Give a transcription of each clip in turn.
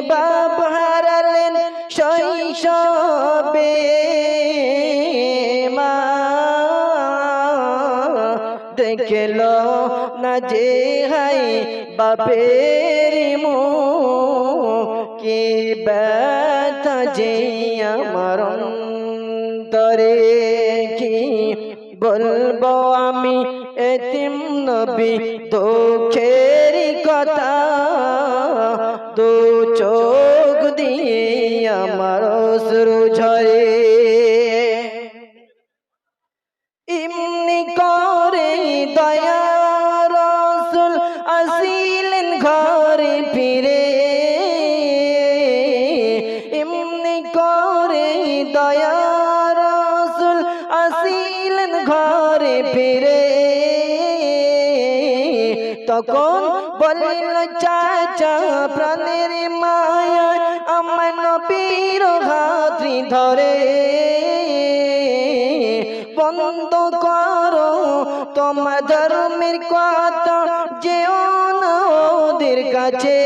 বাপ হারালেন শৈশবে। মা দেখল না যে হাই বাপের মো কে ব্যথা যে আমার তরে কি বলব আমি এতিম নবী তো খেরি কথা চোখ দিয়ে আমার অশ্রু ঝরে। তখন বলিল, চাচা, প্রাণের মায়া আমার নবীর হাতরি ধরে। বন্ধ করো, তোমার ধর্মের কথা যেও না ওদের কাছে।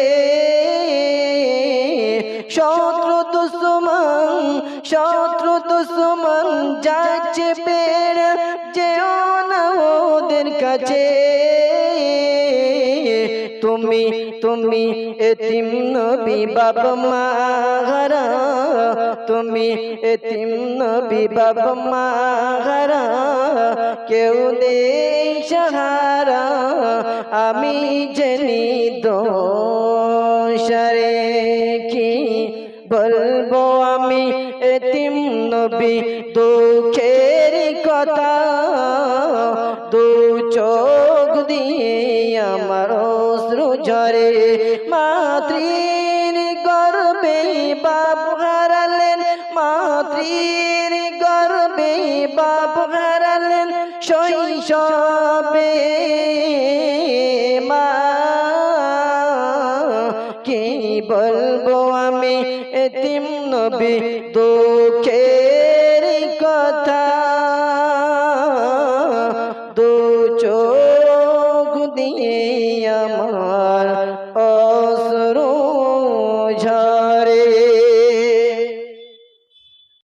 শত্রু দুশ্মন শত্রু দুশ্মন যাচ্ছে বেড়ে যেও না ওদের কাছে। তুমি তুমি এতিম নবী বাবা মাহারা। তুমি এতিম নবী বাবা মাহারা। কেউ নেই সাহারা, আমি জেনি দোষরে কি বলব আমি এতিম নবী দুঃখের কথা? দু দিয়ে আমার অশ্রু ঝরে। মাতৃর গর্বে বাপ হারালেন, মাতৃর গর্বে বাপ হারালেন, শৈশবে মা। কি বলব আমি এতিম নবী দুঃখের দিয়ে আমার অশ্রু ঝরে